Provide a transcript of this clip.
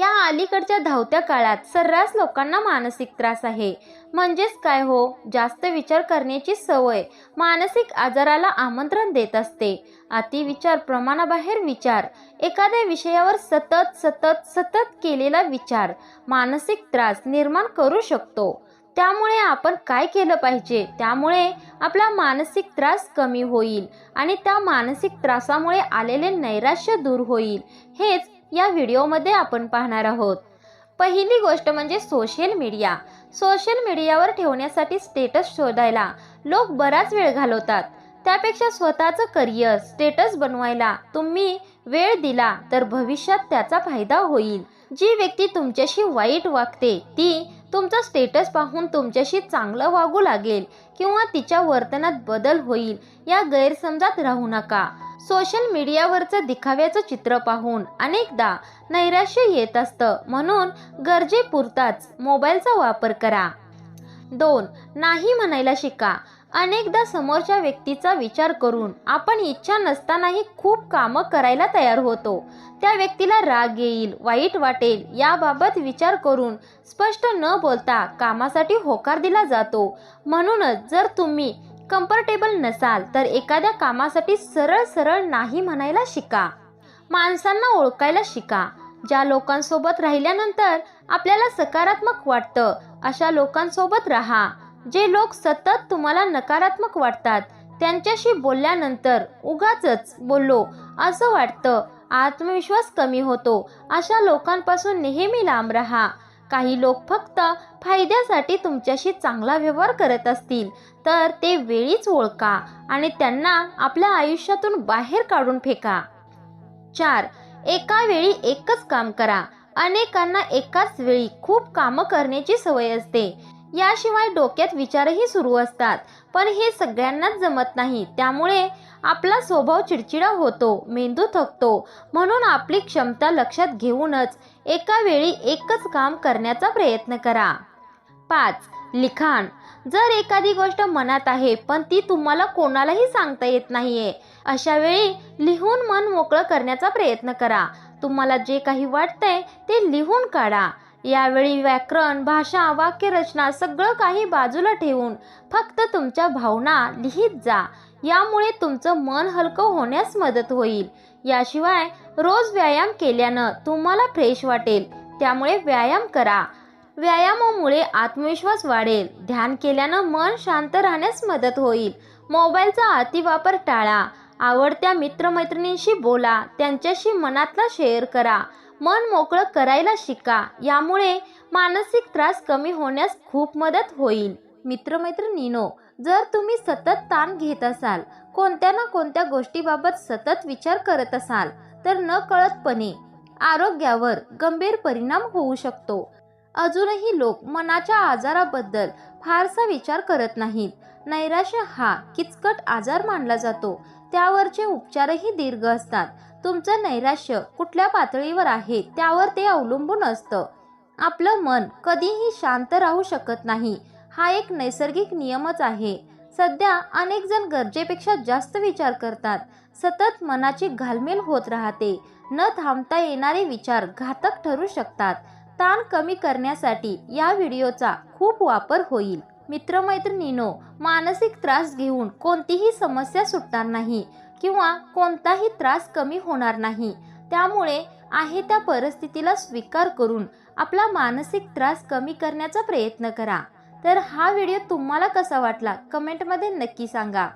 या अलीकडच्या धावत्या काळात सर्रास लोकांना मानसिक त्रास आहे. म्हणजेच काय हो? जास्त विचार करण्याची सवय मानसिक आजाराला आमंत्रण देत असते. अतिविचार प्रमाणाबाहेर विचार. एखाद्या विषयावर सतत सतत सतत केलेला विचार मानसिक त्रास निर्माण करू शकतो. त्यामुळे आपण काय केलं पाहिजे? त्यामुळे आपला मानसिक त्रास कमी होईल आणि त्या मानसिक त्रासामुळे आलेले नैराश्य दूर होईल. हेच या व्हिडिओमध्ये आपण पाहणार आहोत. पहिली गोष्ट म्हणजे सोशल मीडिया सोशल मीडियावर ठेवण्यासाठी स्टेटस शोधायला लोक बराच वेळ घालवतात. त्यापेक्षा स्वतःचं करिअर स्टेटस बनवायला तुम्ही वेळ दिला तर भविष्यात त्याचा फायदा होईल. जी व्यक्ती तुमच्याशी वाईट वागते ती तुमचा स्टेटस पाहून तुमच्याशी चांगलं वागू लागेल किंवा तिच्या वर्तनात बदल होईल या गैरसमजात राहू नका. सोशल मीडियावरचं दिखाव्याचं चित्र पाहून अनेकदा नैराश्य येत असतं. म्हणून गरजेपुरताच मोबाईलचा वापर करा. दोन नाही म्हणायला शिका. अनेकदा समोरच्या व्यक्तीचा विचार करून आपण इच्छा नसतानाही खूप कामं करायला तयार होतो. त्या व्यक्तीला राग येईल वाईट वाटेल याबाबत विचार करून स्पष्ट न बोलता कामासाठी होकार दिला जातो. म्हणूनच जर तुम्ही कम्फर्टेबल नसाल तर एखाद्या कामासाठी सरळ सरळ नाही म्हणायला शिका. माणसांना ओळखायला शिका. ज्या लोकांसोबत राहिल्यानंतर आपल्याला सकारात्मक वाटतं अशा लोकांसोबत राहा. जे लोक सतत तुम्हाला नकारात्मक वाटतात त्यांच्याशी बोलल्यानंतर उगाच बोललो असं वाटतं. आत्मविश्वास कमी होतो. अशा लोकांपासून नेहमी लांब राहा. काही लोक फक्त फायद्यासाठी तुमच्याशी चांगला व्यवहार करत असतील. तर ते वेळीच ओळखा आणि त्यांना आपल्या आयुष्यातून बाहेर काढून फेका. चार एका वेळी एकच काम करा. अनेकांना एकाच वेळी खूप कामं करण्याची सवय असते. याशिवाय डोक्यात विचारही सुरू असतात. पण हे सगळ्यांनाच जमत नाही. त्यामुळे आपला स्वभाव चिडचिडा होतो मेंदू थकतो म्हणून आपली क्षमता लक्षात घेऊनच एका वेळी एकच काम करण्याचा प्रयत्न करा. पाच लिखाण. जर एखादी गोष्ट मनात आहे पण ती तुम्हाला कोणालाही सांगता येत नाहीये अशा वेळी लिहून मन मोकळं करण्याचा प्रयत्न करा. तुम्हाला जे काही वाटतंय ते लिहून काढा. यावेळी व्याकरण भाषा वाक्यरचना सगळं काही बाजूला ठेवून फक्त तुमच्या भावना लिहित जा. यामुळे तुमचं मन हलकं होण्यास मदत होईल. याशिवाय रोज व्यायाम केल्यानं तुम्हाला फ्रेश वाटेल. त्यामुळे व्यायाम करा. व्यायामामुळे आत्मविश्वास वाढेल. ध्यान केल्यानं मन शांत राहण्यास मदत होईल. मोबाईलचा अतिवापर टाळा. आवडत्या मित्रमैत्रिणींशी बोला. त्यांच्याशी मनातला शेअर करा. मन मोकळं करायला शिका. यामुळे मानसिक त्रास कमी होण्यास खूप मदत होईल. मित्रमैत्रिणीनो जर तुम्ही सतत ताण घेत असाल कोणत्या ना कोणत्या गोष्टीबाबत सतत विचार करत असाल तर न कळतपणे आरोग्यावर गंभीर परिणाम होऊ शकतो. अजूनही लोक मनाच्या आजाराबद्दल फारसा विचार करत नाहीत. नैराश्य हा किचकट आजार मानला जातो. त्यावरचे उपचारही दीर्घ असतात. तुमचं नैराश्य कुठल्या पातळीवर आहे त्यावर ते अवलंबून असतं. आपलं मन कधीही शांत राहू शकत नाही. हा एक नैसर्गिक नियमच आहे. सध्या अनेक जण गरजेपेक्षा जास्त विचार करतात. सतत मनाची घालमेल होत राहते. न थांबता येणारे विचार घातक ठरू शकतात. ताण कमी करण्यासाठी या व्हिडिओचा खूप वापर होईल. मित्रमैत्रिणीनो मानसिक त्रास घेऊन कोणतीही समस्या सुटणार नाही किंवा कोणताही त्रास कमी होणार नाही. त्यामुळे आहे त्या परिस्थितीला स्वीकार करून आपला मानसिक त्रास कमी करण्याचा प्रयत्न करा. तर हा व्हिडिओ तुम्हाला कसा वाटला? कमेंटमध्ये नक्की सांगा.